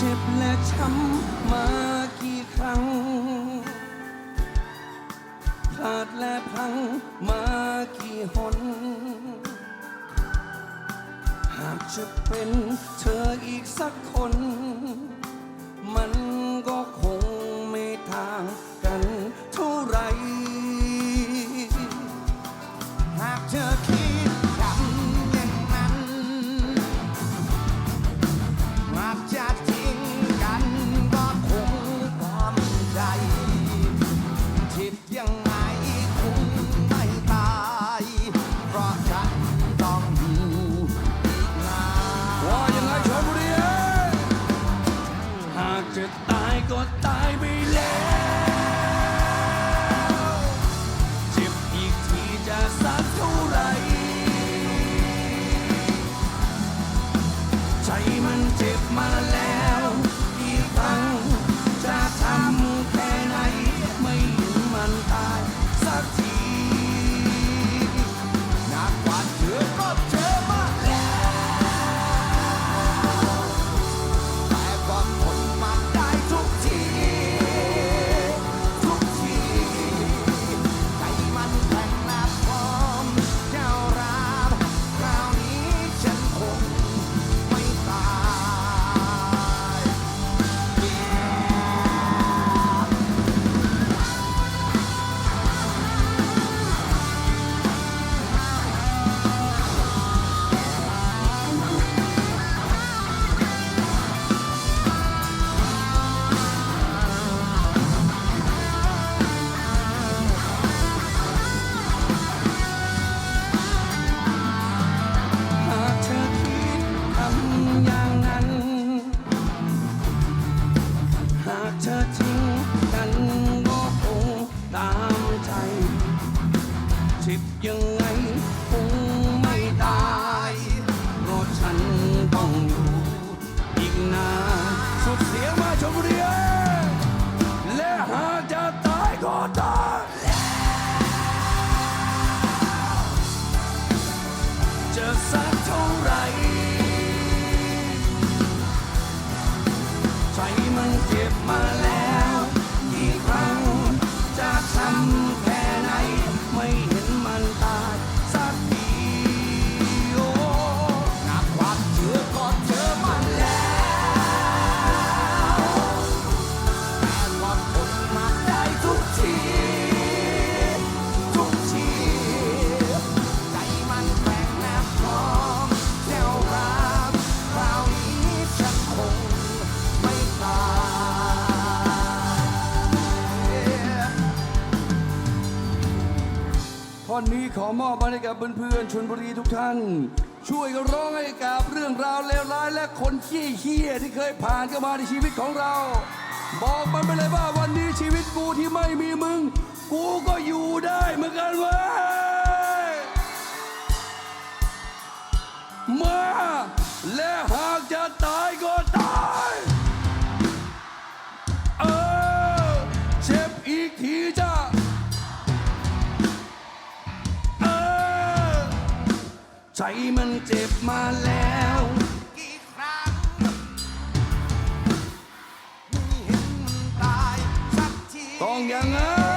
เจ็บและช้ำมากี่ครั้งขาดและพังมากี่หน หากจะเป็นเธออีกสักคน มัน ตายไปแล้ว คงไม่ตายเพราะฉันต้องอยู่อีกนานสุดเสียงมาชมบุรีเอ้ยและหากจะตายก็ตายจะสักเท่าไหรใจมันเจ็บมาแล้ว อนนี้ขอมอบมาให้กับเพื่อนๆชนบุรีทุกท่าน ช่วยกันร้องให้กับเรื่องราวเลวร้ายและคนขี้เหี้ยที่เคยผ่านเข้ามาในชีวิตของเรา บอกมันไปเลยว่าวันนี้ชีวิตกูที่ไม่มีมึง กูก็อยู่ได้เหมือนกันเว้ยมาและหากจะตายก็ตายเออเจ็บอีกทีจ้า มันเจ็บมาแล้ว กี่ครั้งไม่เห็นมันตายสักที ต้องอย่างนั้น